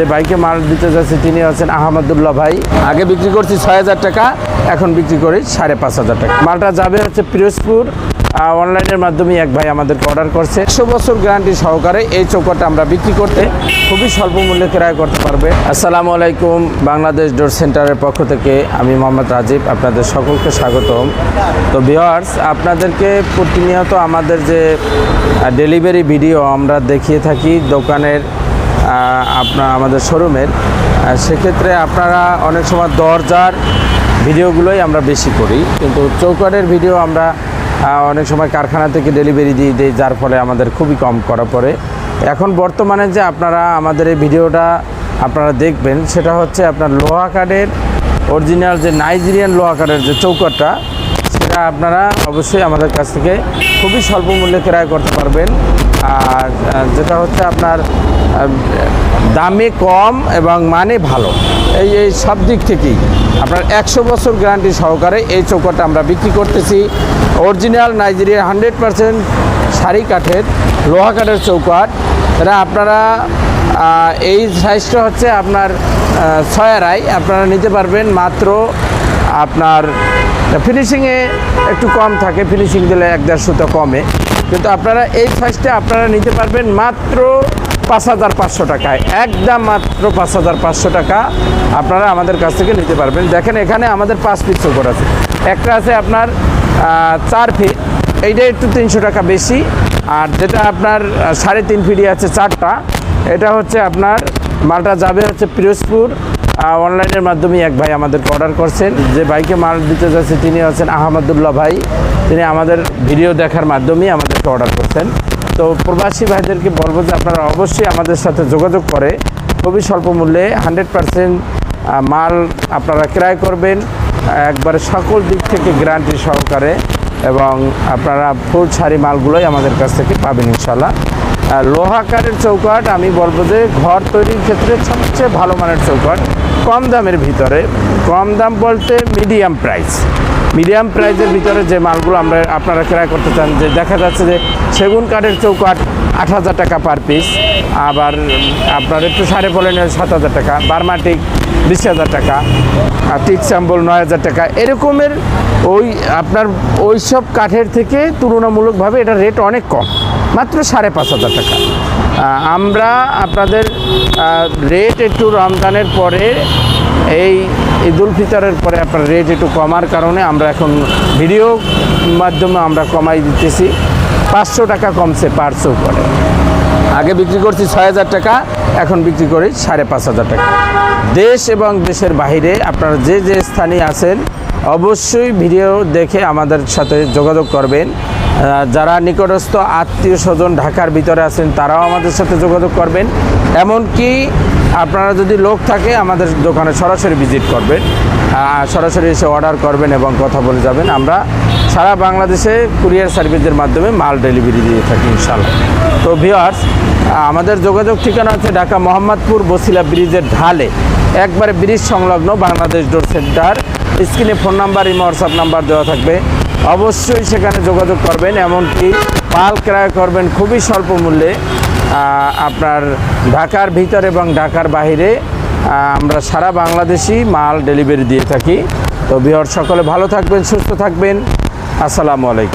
যে বাইকে মাল দিতে যাচ্ছে, তিনি হচ্ছেন আহমদুল্লাহ ভাই। আগে বিক্রি করছি ছয় হাজার টাকা, এখন বিক্রি করি সাড়ে পাঁচ হাজার টাকা। মালটা যাবে হচ্ছে পিরোজপুর অনলাইনের মাধ্যমে এক ভাই আমাদেরকে অর্ডার করছে। একশো বছর গ্যারান্টি সহকারে এই চৌকাটা আমরা বিক্রি করতে খুবই স্বল্প মূল্যে ক্রয় করতে পারবে। আসসালামু আলাইকুম, বাংলাদেশ ডোর সেন্টারের পক্ষ থেকে আমি মোহাম্মদ রাজীব, আপনাদের সকলকে স্বাগতম। তো ভিওয়ার্স আপনাদেরকে প্রতিনিয়ত আমাদের যে ডেলিভারি ভিডিও আমরা দেখিয়ে থাকি, দোকানের আপনার আমাদের শোরুমের সেক্ষেত্রে আপনারা অনেক সময় দরজার ভিডিওগুলোই আমরা বেশি করি। কিন্তু চৌকাটের ভিডিও আমরা অনেক সময় কারখানা থেকে ডেলিভারি দিয়ে দিই, যার ফলে আমাদের খুবই কম করা পড়ে। এখন বর্তমানে যে আপনারা আমাদের এই ভিডিওটা আপনারা দেখবেন, সেটা হচ্ছে আপনার লোহা কার্ডের অরিজিনাল যে নাইজেরিয়ান লোহা কার্ডের যে চৌকাটটা সেটা আপনারা অবশ্যই আমাদের কাছ থেকে খুবই স্বল্প মূল্যে ক্রয় করতে পারবেন। আর যেটা হচ্ছে আপনার দামে কম এবং মানে ভালো। এই এই সব দিক থেকেই আপনার একশো বছর গ্যারান্টি সহকারে এই চৌকাটা আমরা বিক্রি করতেছি। অরিজিনাল নাইজেরিয়া হান্ড্রেড পারসেন্ট শাড়ি কাঠের লোহা কাঠের চৌকাট এটা আপনারা এই সাইজটা হচ্ছে আপনার আহ, ছয় আড়াই। আপনারা নিতে পারবেন মাত্র আপনার ফিনিশিংয়ে একটু কম থাকে ফিনিশিং দিলে এক দেড়শোটা কমে। কিন্তু আপনারা এই সাইজটা আপনারা নিতে পারবেন মাত্র পাঁচ হাজার পাঁচশো টাকায়। একদম মাত্র পাঁচ হাজার পাঁচশো টাকা আপনারা আমাদের কাছ থেকে নিতে পারবেন। দেখেন এখানে আমাদের পাঁচ পিস চৌকট আছে। একটা আছে আপনার চার ফিট এইটা একটু তিনশো টাকা বেশি। আর যেটা আপনার সাড়ে তিন ফিটই আছে চারটা। এটা হচ্ছে আপনার, মালটা যাবে হচ্ছে পিরোজপুর অনলাইনের মাধ্যমে এক ভাই আমাদেরকে অর্ডার করছেন। যে বাইকে মাল দিতে যাচ্ছে, তিনি হচ্ছেন আহমদুল্লাহ ভাই। তিনি আমাদের ভিডিও দেখার মাধ্যমেই আমাদেরকে অর্ডার করছেন। তো প্রবাসী ভাইদেরকে বলব যে আপনারা অবশ্যই আমাদের সাথে যোগাযোগ করে খুবই স্বল্প মূল্যে হান্ড্রেড পারসেন্ট মাল আপনারা ক্রয় করবেন। একবারে সকল দিক থেকে গ্যারান্টি সহকারে এবং আপনারা ফুল ছাড়ি মালগুলোই আমাদের কাছ থেকে পাবেন ইনশাল্লাহ আর লোহা কাঠের চৌকাট আমি বলব যে ঘর তৈরির ক্ষেত্রে সবচেয়ে ভালো মানের চৌকাট কম দামের ভিতরে। কম দাম বলতে মিডিয়াম প্রাইস। মিডিয়াম প্রাইসের ভিতরে যে মালগুলো আমরা আপনারা ক্রয় করতে চান, যে দেখা যাচ্ছে যে সেগুন কাঠের চৌকাট আট হাজার টাকা পার পিস আবার আপনার একটু সাড়ে বলেন সাত হাজার টাকা, বার্মাটিক বিশ হাজার টাকা, আর টিক স্যাম্বল নয় হাজার টাকা, এরকমের ওই আপনার ওই সব কাঠের থেকে তুলনামূলকভাবে এটা রেট অনেক কম। মাত্র সাড়ে পাঁচ হাজার টাকা। আমরা আপনাদের রেট একটু রমজানের পরে, এই ঈদুল ফিতরের পরে আপনার রেট একটু কমার কারণে আমরা এখন ভিডিও মাধ্যমে আমরা কমাই দিতেছি। পাঁচশো টাকা কমছে পার করে। আগে বিক্রি করছি ছয় হাজার টাকা, এখন বিক্রি করি সাড়ে পাঁচ হাজার টাকা। দেশ এবং দেশের বাইরে আপনারা যে যে স্থানে আছেন, অবশ্যই ভিডিও দেখে আমাদের সাথে যোগাযোগ করবেন। যারা নিকটস্থ আত্মীয় স্বজন ঢাকার ভিতরে আছেন, তারাও আমাদের সাথে যোগাযোগ করবেন। এমনকি আপনারা যদি লোক থাকে, আমাদের দোকানে সরাসরি ভিজিট করবেন। সরাসরি এসে অর্ডার করবেন এবং কথা বলে যাবেন। আমরা সারা বাংলাদেশে কুরিয়ার সার্ভিসের মাধ্যমে মাল ডেলিভারি দিয়ে থাকি ইনশাল্লাহ তো ভিওয়ার্স আমাদের যোগাযোগ ঠিকানা হচ্ছে ঢাকা মোহাম্মদপুর বসিলা ব্রিজের ঢালে। একবারে ব্রিজ সংলগ্ন বাংলাদেশ ডোর সেন্টার। স্ক্রিনে phone number, imo, WhatsApp number দেওয়া থাকবে। অবশ্যই সেখানে যোগাযোগ করবেন, এমনকি পাল ক্রয় করবেন খুবই স্বল্প মূল্যে আপনার ঢাকার ভিতর এবং ঢাকার বাহিরে আমরা সারা বাংলাদেশি মাল ডেলিভারি দিয়ে থাকি। তো বিহার সকলে ভালো থাকবেন, সুস্থ থাকবেন। আসসালামু আলাইকুম।